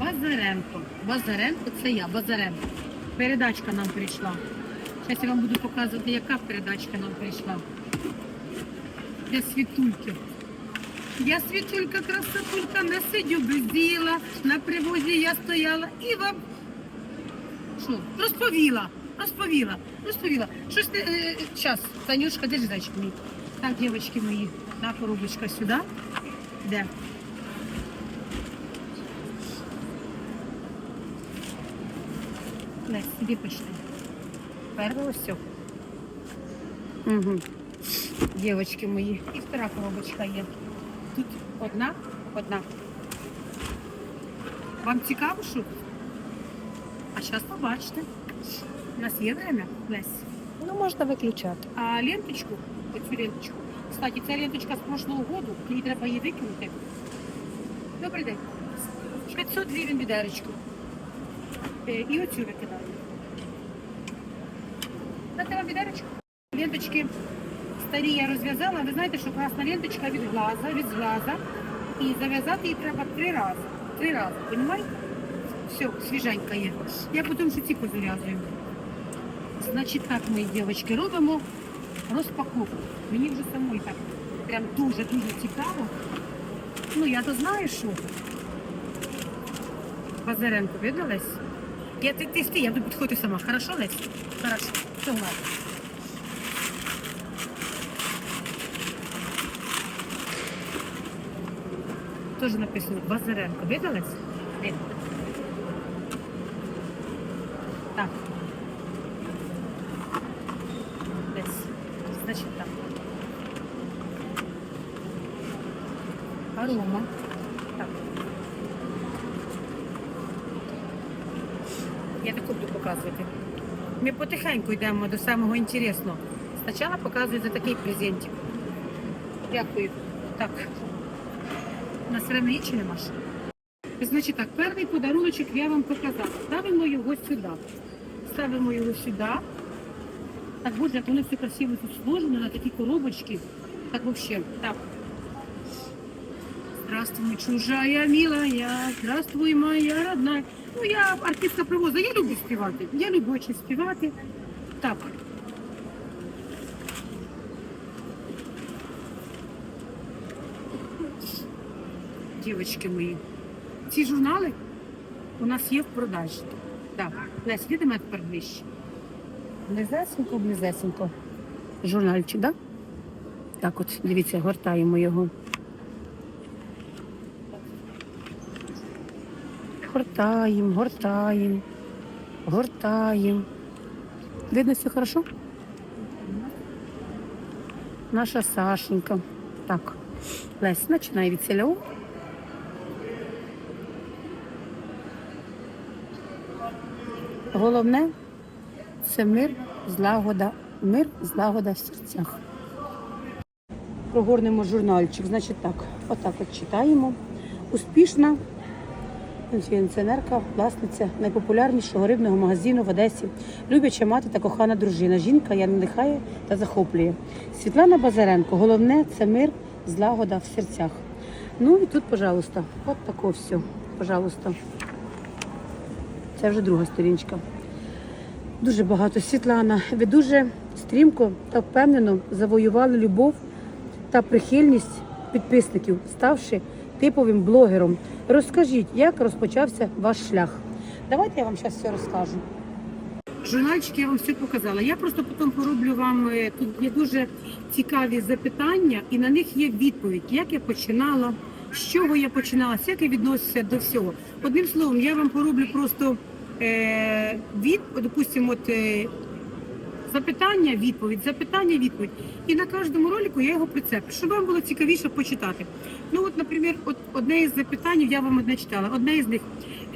Базаренко. Базаренко це я, Базаренко. Передачка нам прийшла. Зараз я вам буду показувати, яка передачка нам прийшла. Для світульки. Я світулька, красотулька, не сидю без діла. На привозі я стояла і вам що, розповіла, розповіла, розповіла. Щось не... Е, час, Танюшка, держи зайчик мій. Так, дівчатки мої, на коробочка сюди. Де? Лесь, іди почни. Перше ось все. Угу. Дівчатки мої. І втора коробочка є. Тут одна, одна. Вам цікаво, що? А зараз побачите. У нас є время, Лесь. Ну, можна виключати. А ленточку, оцю ленточку, кстати, ця ленточка з прошлого году, її треба її викинути. Добрий день. 500 гривень відерочку. Е, І оцю викидаю. Дати вам відерочку? Ленточки старі я розв'язала. Ви знаєте, що красна ленточка від глаза, від глаза. І зав'язати її треба три рази. Три рази, розумієте? Все, свіженька є. Я потім ще ці позав'язую. Значить, так, мої дівчатки, робимо розпаковку. Мені вже самої так прям дуже-дуже цікаво. Ну, я то знаю, що. Базаренко, видно, Лесь? Я, ти, ти, ти, я тут підходжу сама. Хорошо, Лесь? Хорошо. Все, ладно. Тоже написано Базаренко. Видно, Лесь? Видно. Так. Десь. Значить так. Арома. Я таку буду показувати. Ми потихеньку йдемо до самого інтересного. Спочатку показую за такий презентик. Дякую. Так. У нас время чи нема? Значить так, перший подаруночок я вам показала. Ставимо його сюди. Ставимо його сюди. Так, боже, як воно все красиво тут сложено на такі коробочки. Так вообще, так. Здравствуй, чужая милая, здравствуй, моя родная. Ну, я артистка привоза, я люблю співати. Я люблю дуже співати. Так. Дівочки мої, ці журнали у нас є в продажі. Так, Лесь, іди до мене тепер ближче. Близесенько, близесенько. Журнальчик, так? Да? Так от, дивіться, гортаємо його. Гортаємо, гортаємо, гортаємо. Видно все хорошо? Наша Сашенька. Так, Лесь, починай від селя. Головне це мир, злагода, мир, злагода в серцях. Прогорнемо журнальчик. Значить так, отак от читаємо. Успішна пенсіонерка, власниця найпопулярнішого рибного магазину в Одесі, любяча мати та кохана дружина. Жінка я надихає та захоплює. Світлана Базаренко. Головне це мир, злагода в серцях. Ну і тут, пожалуйста, от тако все. Пожалуйста. Це вже друга сторінчка. Дуже багато. Світлана, ви дуже стрімко та впевнено завоювали любов та прихильність підписників, ставши типовим блогером. Розкажіть, як розпочався ваш шлях? Давайте я вам зараз все розкажу. Журнальчик я вам все показала. Я просто потім пороблю вам е, тут є дуже цікаві запитання, і на них є відповідь, як я починала, з чого я починала, як я відносився до всього. Одним словом, я вам пороблю просто е, від, допустимо, от, е, запитання, відповідь, запитання, відповідь. І на кожному ролику я його прицеплю, щоб вам було цікавіше почитати. Ну, от, наприклад, от одне із запитань я вам одне читала. Одне із них.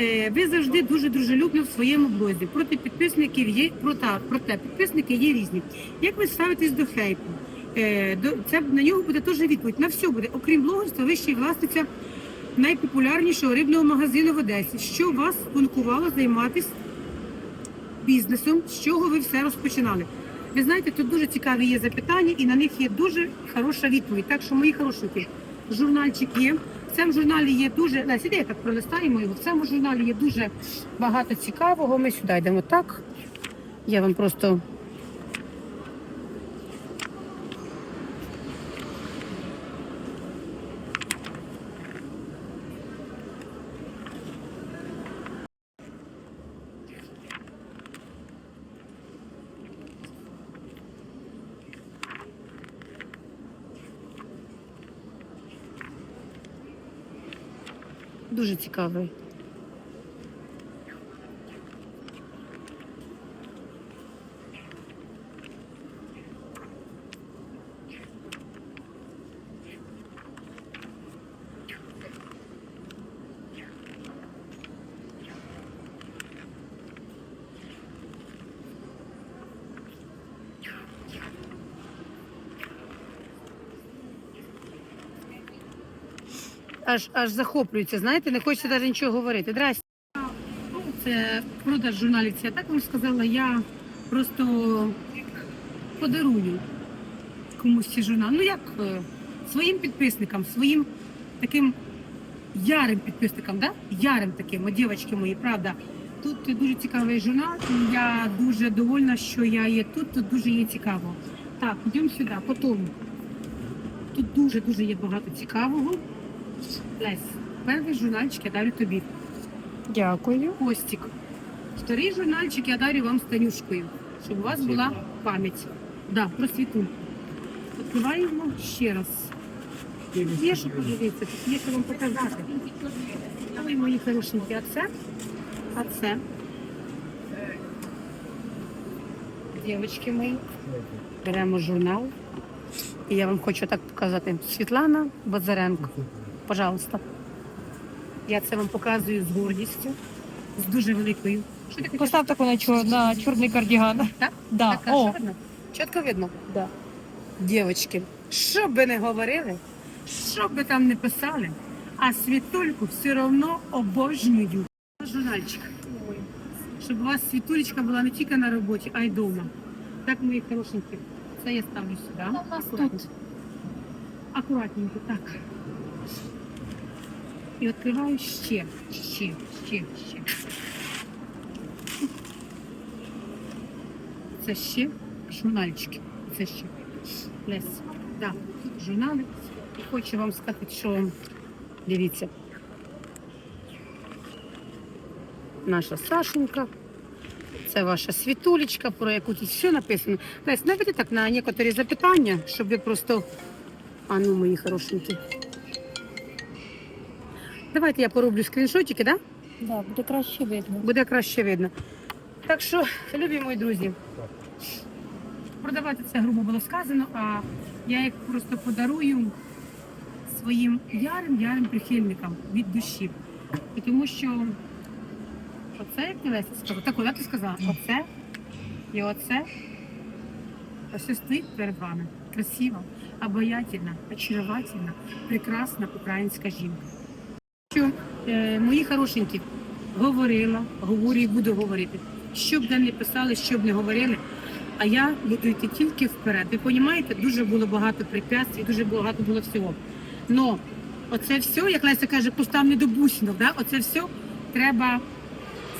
Е, ви завжди дуже дружелюбно в своєму блозі. Проти підписників є проте, проте підписники є різні. Як ви ставитесь до хейту? Е, це на нього буде теж відповідь. На все буде. Окрім блогерства, ви ще й власниця найпопулярнішого рибного магазину в Одесі. Що вас спонукувало займатися бізнесом, з чого ви все розпочинали? Ви знаєте, тут дуже цікаві є запитання, і на них є дуже хороша відповідь. Так що, мої хорошики, журнальчик є. В цьому журналі є дуже. Лесь, іди, так пролистаємо його. В цьому журналі є дуже багато цікавого. Ми сюди йдемо так. Я вам просто. Дуже цікавий. Аж аж захоплюється. Знаєте, не хочеться навіть нічого говорити. Здрасте. Це продаж журналів. Я так вам сказала, я просто подарую комусь ці журнал. Ну як е, своїм підписникам, своїм таким ярим підписникам, да? ярим таким, дівчатки мої, правда. Тут дуже цікавий журнал. Я дуже довольна, що я є тут. Тут дуже є цікаво. Так, йдемо сюди. Потім. Тут дуже-дуже є багато цікавого. Лесь, перший журнальчик я дарю тобі. Дякую. Костік. Старий журнальчик я дарю вам з Танюшкою, щоб у вас була пам'ять. Да, про світу. Відкриваємо ще раз. Є що подивитися, тут є що вам показати. Ой, мої хорошенькі, а це? А це? Дівчатки мої. Беремо журнал. І я вам хочу так показати. Світлана Базаренко. Пожалуйста. Я це вам показую з гордістю, з дуже великою. Що? Постав таку на, чор... на чорний кардіган. Так? Да. Так, а що О, видно? Чітко видно. да. Дівчатки, що би не говорили, що би там не писали, а світульку все одно обожнюю. Журнальчик. Щоб у вас світулечка була не тільки на роботі, а й вдома. Так, мої хорошенькі. Це я ставлю сюди. Акуратненько, так. І відкриваю ще, ще, ще, ще. Це ще журнальчики. Це ще. Лес. Так, журнали. І хочу вам сказати, що дивіться. Наша Сашенька. Це ваша світулечка, про яку тут все написано. Лесь, наведіть так на некоторі запитання, щоб ви просто. А ну, мої хорошенькі. Давайте я пороблю скріншотики, так? Да? Да, буде краще видно. буде краще видно. Так що, любі мої друзі, продавати це грубо було сказано, а я їх просто подарую своїм ярим ярим прихильникам від душі. І тому що оце, як ти Леся сказала, так куди ти сказала? Оце і оце ось стоїть перед вами. Красива, обаятельна, очаровательна, прекрасна українська жінка. Що, е, мої хорошенькі, говорила, говорю і буду говорити. Що б де не писали, що б не говорили, а я буду йти тільки вперед. Ви розумієте, дуже було багато препятствий, дуже багато було всього. Но оце все, як Леся каже, постав не до бусинок, да? оце все треба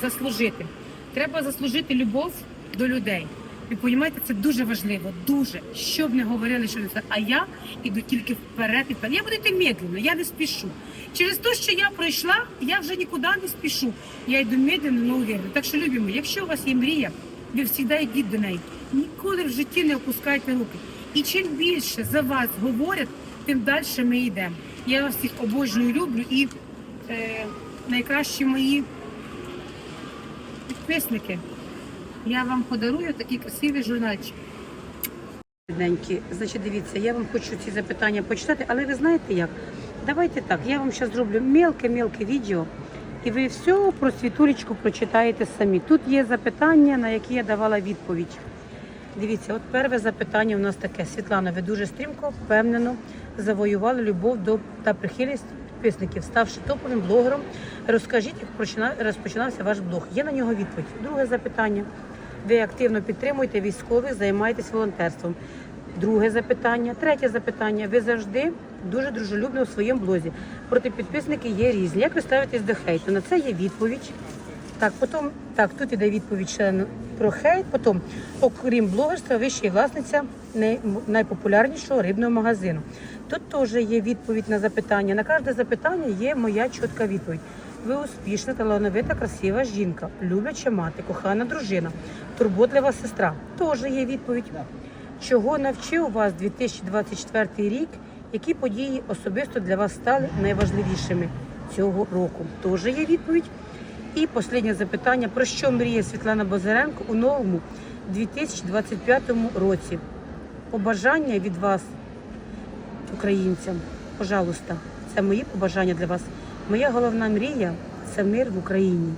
заслужити. Треба заслужити любов до людей. Ви розумієте, це дуже важливо, дуже. Що б не говорили, що не це. А я іду тільки вперед і вперед. Я буду йти медленно, я не спішу. Через те, що я пройшла, я вже нікуди не спішу. Я йду медленно, але уверенно. Так що любимо, якщо у вас є мрія, ви завжди йдіть до неї. Ніколи в житті не опускайте руки. І чим більше за вас говорять, тим далі ми йдемо. Я вас всіх обожнюю, люблю і е, найкращі мої підписники. Я вам подарую такий красивий журнальчик. Бідненькі, значить, дивіться, я вам хочу ці запитання почитати, але ви знаєте як? Давайте так, я вам зараз зроблю мелке-мелке відео, і ви все про світулечку прочитаєте самі. Тут є запитання, на які я давала відповідь. Дивіться, от перше запитання у нас таке. Світлана, ви дуже стрімко, впевнено завоювали любов до та прихильність підписників, ставши топовим блогером. Розкажіть, як почина- розпочинався ваш блог. Є на нього відповідь. Друге запитання. Ви активно підтримуєте військових, займаєтесь волонтерством. Друге запитання. Третє запитання. Ви завжди дуже дружелюбно у своєму блозі. Проте підписники є різні. Як ви ставитесь до хейту? На це є відповідь. Так, потім, так, тут іде відповідь ще про хейт. Потім, окрім блогерства, ви ще й власниця найпопулярнішого рибного магазину. Тут теж є відповідь на запитання. На кожне запитання є моя чітка відповідь. Ви успішна, талановита, красива жінка, любляча мати, кохана дружина, турботлива сестра. Теж є відповідь. Чого навчив вас 2024 рік? Які події особисто для вас стали найважливішими цього року? Теж є відповідь. І останнє запитання: про що мріє Світлана Базаренко у новому 2025 році? Побажання від вас, українцям, пожалуйста, це мої побажання для вас. Моя головна мрія це мир в Україні.